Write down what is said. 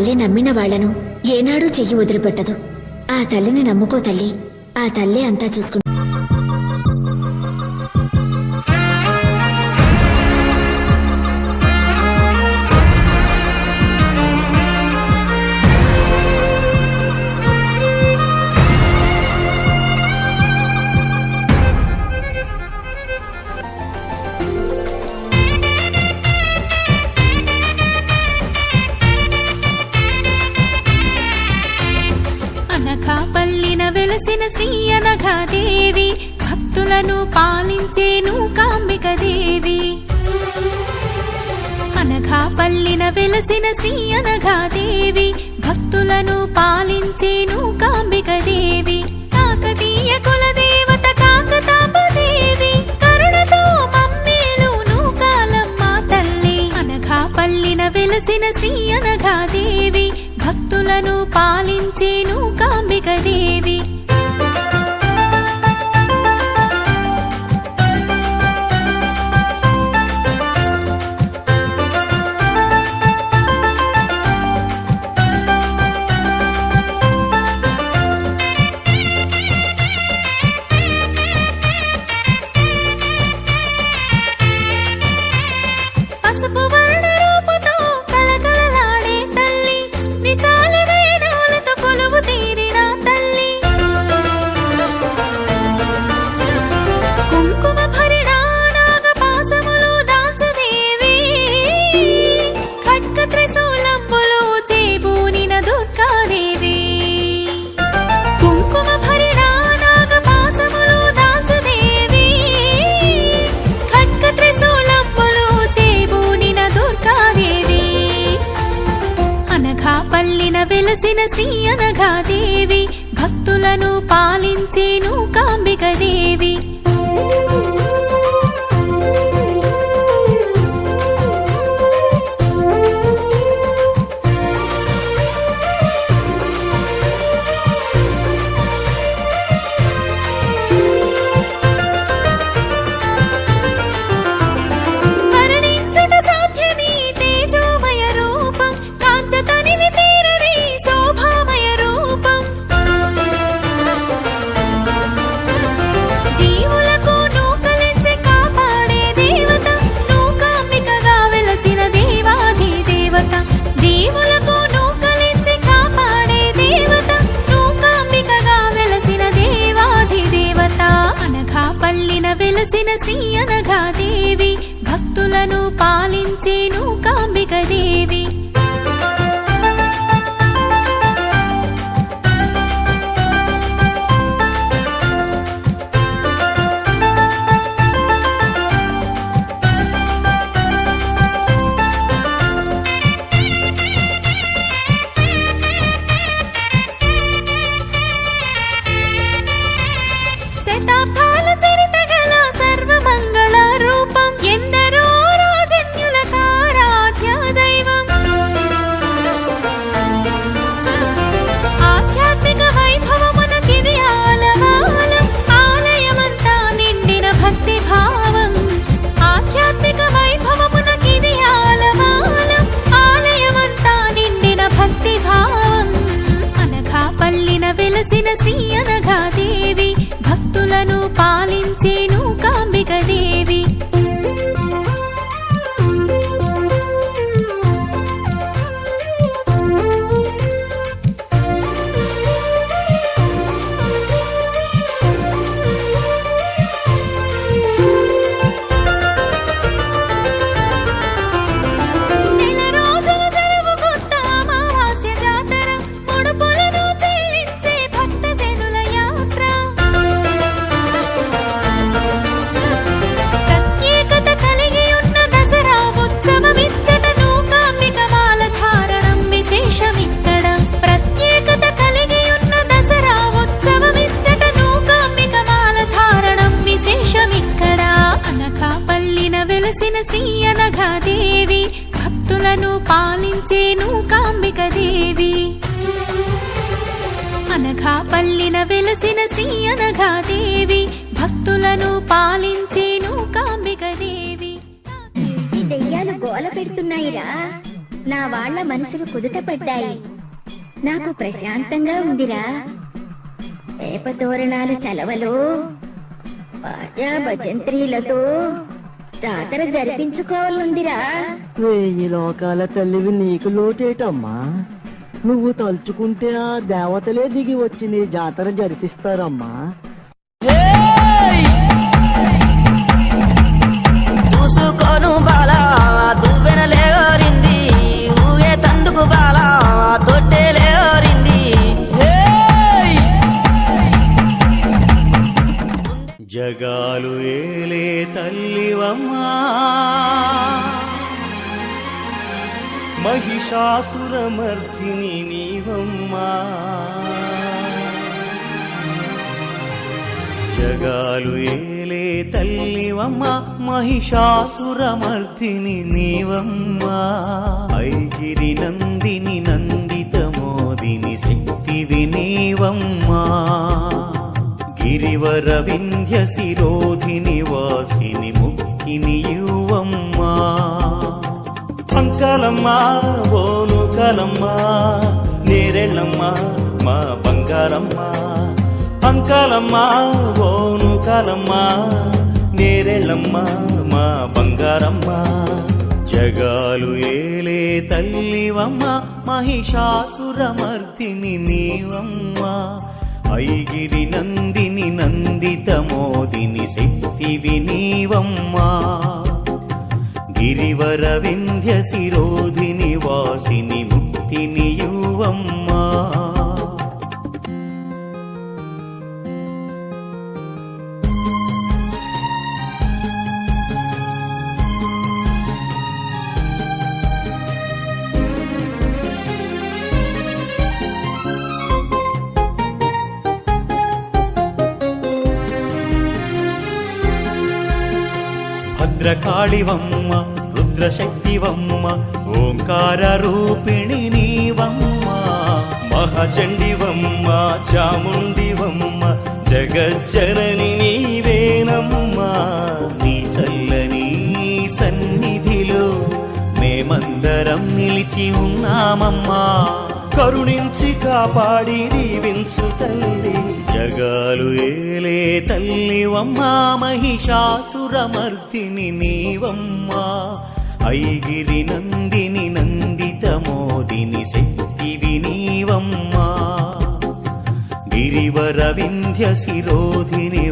తల్లి నమ్మిన వాళ్ళను ఏనాడూ చెయ్యి వదిలిపెట్టదు. ఆ తల్లిని నమ్ముకో తల్లి. ఆ తల్లి అంతా చూసుకుంటుంది. కాపల్లిన వెలసిన శ్రీయనఘాదేవి భక్తులను పాలించేను కాంబిక దేవి అనఘాపల్లిన వెలసిన శ్రీయనఘాదేవి భక్తులను పాలించేను కాంబిక దేవి కాకతీయ కులదేవత కాకతాపదేవి కరుణతో మమ్మేలును కాలమ్మ తల్లి. అనఘాపల్లిన వెలసిన శ్రీయనఘాదేవి భక్తులను పాలించేను కాంబిక వెలసిన శ్రీ అనఘాదేవి భక్తులను పాలించేను కాంబిక దేవి అనఘాపల్లిన వెలసిన శ్రీ అనఘాదేవి భక్తులను పాలించే భక్తులను పాలించేను కాంబిక దేవి అనఘాపల్లిన వెలసిన శ్రీ అనఘాదేవి భక్తులను పాలించేను కాంబిక దేవి ఈ దెయ్యాలు గోల పెడుతున్నాయిరా. నా వాళ్ళ మనసులు కుదుట పడ్డాయి. నాకు ప్రశాంతంగా ఉందిరా. వేపతోరణాలు చలవలు బాజా భజంత్రీలతో జాతర జరిపించుకోవాలందిరా. వెయ్యి లోకాల తల్లివి నీకు లోటేటమ్మా. నువ్వు తలుచుకుంటే ఆ దేవతలే దిగి వచ్చి నీ జాతర జరిపిస్తారమ్మా. చూసుకోను బాల దువ్వెన లేవరింది ఊగే తందుకు బాల తొట్టె లేవరింది. జగాలు ఏలే మహిషాసురమర్ధిని నీవమ్మా. జగాలు ఏలే తల్లివమ్మా మహిషాసురమర్ధిని నీవమ్మా. ఐగిరి నందిని నందిత మోదిని శక్తి వినీవమ్మా గిరివర వింధ్య శిరోధిని వాసిని ముక్కిని యువమ్మా. అంకలమ్మా ఓను కలమ్మా నేరెళ్ళమ్మా మా బంగారమ్మా. పంకాలమ్మా ఓను కలమ్మా నేరెళ్ళమ్మా మా బంగారమ్మా. జగాలు ఏలే తల్లివమ్మ మహిషాసురమర్దిని నీవమ్మ. ఐగిరి నందిని నందిత మోదిని శక్తివి నీవమ్మా. గిరివర వింధ్య శిరోధి వాసిని ముక్తిని యువమ్మా భద్రకాళివమ్మ రుద్రశక్తివమ్మ ఓంకార రూపిణి నీవమ్మ మహచండివమ్మ చాముండివమ్మ జగజ్జనని నీవేనమ్మ. నీ చల్లని సన్నిధిలో మేమందరం నిలిచి ఉన్నామమ్మా. కరుణించి కాపాడి దీవించు తల్లి. జగాలు ఏలే తల్లివమ్మా మహిషాసురమర్దిని నీవమ్మా. ఐగిరి నందిని నందిత మోదిని శక్తివి నీవమ్మా. గిరివర వింధ్య శిరోధిని